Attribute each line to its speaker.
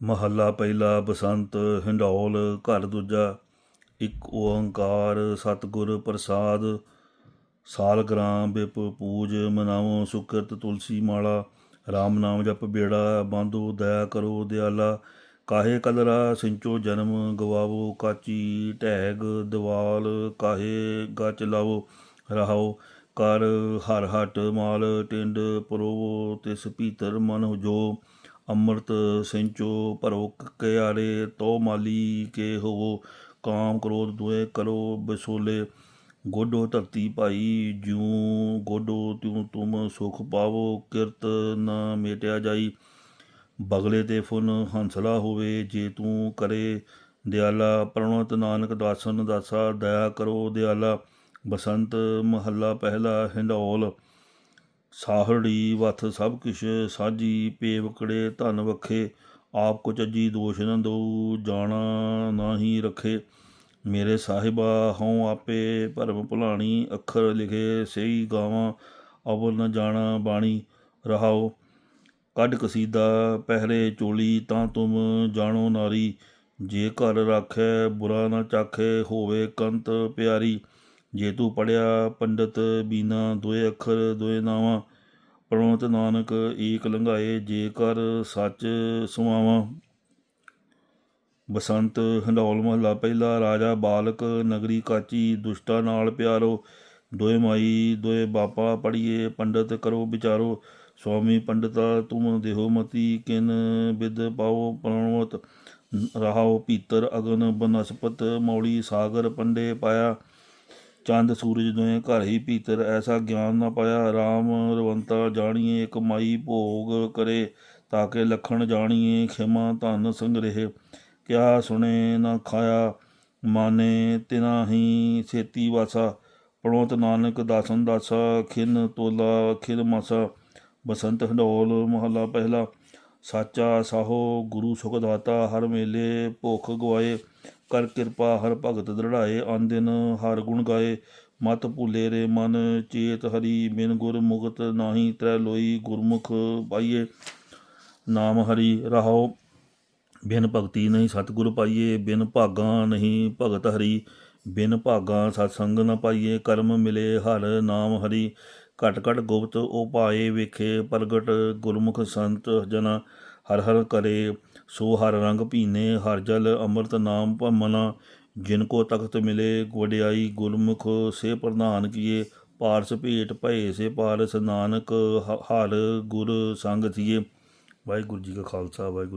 Speaker 1: ਮਹੱਲਾ ਪਹਿਲਾ ਬਸੰਤ, ਹਿੰਡੌਲ, ਘਰ ਦੂਜਾ, ਇੱਕ ਓੰਕਾਰ, ਸਤਿਗੁਰ ਪ੍ਰਸਾਦ ਸਾਲਗ੍ਰਾਮ ਬਿਪ ਪੂਜ, ਮਨਾਵੋ ਸੁਕਰਤ ਤੁਲਸੀ ਮਾਲਾ RAM ਨਾਮ ਜਪ ਬੇੜਾ, ਬਾਂਧੋ ਦਇਆ ਕਰੋ ਦਿਆਲਾ, ਕਾਹੇ ਕਲਰਾ ਸਿੰਚੋ ਜਨਮ, ਗਵਾਵੋ ਕਾਚੀ ਢੈਗ ਦਿਵਾਲ, ਕਾਹੇ ਗਚ ਲਾਵੋ ਰਹਾਓ, ਕਰ ਹਰ ਹਟ ਮਾਲ, ਟਿੰਡ ਪਰੋਵੋ ਤਿਸ ਭੀਤਰ ਮਨ ਜੋ ਅੰਮ੍ਰਿਤ ਸਿੰਚੋ ਭਰੋ ਕਿਆਰੇ ਤੋ ਮਾਲੀ ਕੇ ਹੋਵੋ, ਕਾਮ ਕ੍ਰੋਧ ਦੁਏ ਕਰੋ ਬਸੋਲੇ। ਗੋਡੋ ਧਰਤੀ ਭਾਈ, ਜਿਉ ਗੋਡੋ ਤਿਉ ਤੁਮ ਸੁਖ ਪਾਵੋ, ਕਿਰਤ ਨਾ ਮੇਟਿਆ ਜਾਈ। ਬਗਲੇ ਤੇ ਫੁਨ ਹੰਸਲਾ ਹੋਵੇ, ਜੇ ਤੂੰ ਕਰੇ ਦਿਆਲਾ ਪ੍ਰਣਵਤ ਨਾਨਕ ਦਾਸਨ ਦਾਸਾ, ਦਇਆ ਕਰੋ ਦਿਆਲਾ। ਬਸੰਤ ਮਹੱਲਾ ਪਹਿਲਾ ਹਿੰਡੌਲ। ਸਾਹੜੀ ਵਥ ਸਭ ਕਿਛ ਸਾਜੀ ਪੇਵਕੜੇ ਧਨ ਵਖੇ, ਆਪ ਕੋ ਚੱਜੀ ਦੋਸ਼ ਨ ਦੋ ਜਾਣਾ ਨਾਹੀ ਰਖੇ। ਮੇਰੇ ਸਾਹਿਬਾ, ਹਉ ਆਪੇ ਭਰਮ ਭੁਲਾਣੀ, ਅੱਖਰ ਲਿਖੇ ਸਹੀ ਗਾਵਾਂ, ਅਵਲ ਨ ਜਾਣਾ ਬਾਣੀ, ਰਹਾਓ। ਕੱਢ ਕਸੀਦਾ ਪਹਿਰੇ ਚੋਲੀ, ਤਾਂ ਤੁਮ ਜਾਣੋ ਨਾਰੀ। ਜੇ ਘਰ ਰਾਖੈ, ਬੁਰਾ ਨਾ ਚਾਖੇ, ਹੋਵੇ ਕੰਤ ਪਿਆਰੀ। ਜੇ ਤੂੰ ਪੜਿਆ ਪੰਡਤ ਬੀਨਾ, ਦੋਏ ਅੱਖਰ, ਦੋਏ ਨਾਵਾਂ ਪ੍ਰਣਤ ਨਾਨਕ ਏਕ ਲੰਘਾਏ, ਜੇ ਕਰ ਸੱਚ ਸੁਆਵਾਂ ਬਸੰਤ ਹੰਡੌਲ ਮਹੱਲਾ ਪਹਿਲਾ, ਰਾਜਾ ਬਾਲਕ ਨਗਰੀ ਕਾਚੀ, ਦੁਸ਼ਟਾ ਨਾਲ ਪਿਆਰੋ, ਦੋਏ ਮਾਈ, ਦੋਏ ਬਾਪਾ ਪੜੀਏ ਪੰਡਤ ਕਰੋ ਵਿਚਾਰੋ, ਸਵਾਮੀ ਪੰਡਤਾ ਤੁਮ ਦੇਹੋ ਮਤੀ, ਕਿਨ ਬਿਦ ਪਾਓ ਪ੍ਰਣਵਤ, ਰਹਾਓ ਪੀਤਰ ਅਗਨ ਬਨਸਪਤ ਮੌਲੀ ਸਾਗਰ ਪੰਡੇ ਪਾਇਆ। ਚੰਦ ਸੂਰਜ ਦੋਏ ਘਰ ਹੀ ਭੀਤਰ, ਐਸਾ ਗਿਆਨ ਨਾ ਪਾਇਆ। ਰਾਮ ਰਵੰਤਾ ਜਾਣੀਏ ਕਮਾਈ ਭੋਗ ਕਰੇ ਤਾਕੇ ਲਖਣ ਜਾਣੀਏ, ਖਿਮਾ ਧਨ ਸੰਗ੍ਰਹਿ। ਕਿਆ ਸੁਣੇ ਨਾ ਖਾਇਆ ਮਾਨੇ, ਤਿਨਾ ਹੀ ਛੇਤੀ ਵਾਸਾ। ਪ੍ਰਣਵਤ ਨਾਨਕ ਦਾਸਨ ਦਾਸਾ, ਖਿਨ ਤੋਲਾ ਖਿਲ ਮਾਸਾ। ਬਸੰਤ ਹੰਡੋਲ ਮਹੱਲਾ ਪਹਿਲਾ। ਸਾਚਾ ਸਾਹੋ ਗੁਰੂ ਸੁਖ ਦਾਤਾ ਹਰ ਮੇਲੇ ਭੁਖ ਗਵਾਏ, ਕਰ ਕਿਰਪਾ ਹਰ ਭਗਤ ਦ੍ਰਿੜਾਏ ਆਨ ਦਿਨ ਹਰ ਗੁਣ ਗਾਏ। ਮਤ ਭੁਲੇ ਰੇ ਮਨ, ਚੇਤ ਹਰੀ ਬਿਨ ਗੁਰ ਮੁਕਤ ਨਾਹੀ ਤ੍ਰੈ ਲੋਈ ਗੁਰਮੁਖ ਪਾਈਏ। ਨਾਮ ਹਰੀ ਰਹਾਓ ਬਿਨ ਭਗਤੀ ਨਹੀਂ ਸਤਿਗੁਰ ਪਾਈਏ। ਬਿਨ ਭਾਗਾ ਨਹੀਂ ਭਗਤ ਹਰੀ, ਬਿਨ ਭਾਗਾ ਸਤ ਸੰਗ ਨ ਪਾਈਏ। ਕਰਮ ਮਿਲੇ ਹਰ ਨਾਮ ਹਰੀ ਘਟ ਘਟ ਗੁਪਤ ਉਹ ਪਾਏ ਵੇਖੇ, ਪ੍ਰਗਟ ਗੁਰਮੁਖ ਸੰਤ ਜਨਾ, ਹਰ ਹਰ ਕਰੇ, ਸੋ ਹਰ ਰੰਗ ਭੀਨੇ, ਹਰ ਜਲ ਅੰਮ੍ਰਿਤ ਨਾਮ ਭਮਨਾ, ਜਿਨ ਕੋ ਤਖਤ ਮਿਲੇ, ਵਡਿਆਈ ਗੁਰਮੁਖ ਸੇ ਪ੍ਰਧਾਨ ਕੀਏ, ਪਾਰਸ ਭੇਟ ਭਏ ਸੇ ਪਾਰਸ ਨਾਨਕ, ਹ- ਹਰ ਗੁਰ ਸੰਗ ਥੀਏ। ਵਾਹਿਗੁਰੂ ਜੀ ਕਾ ਖਾਲਸਾ, ਵਾਹਿਗੁਰੂ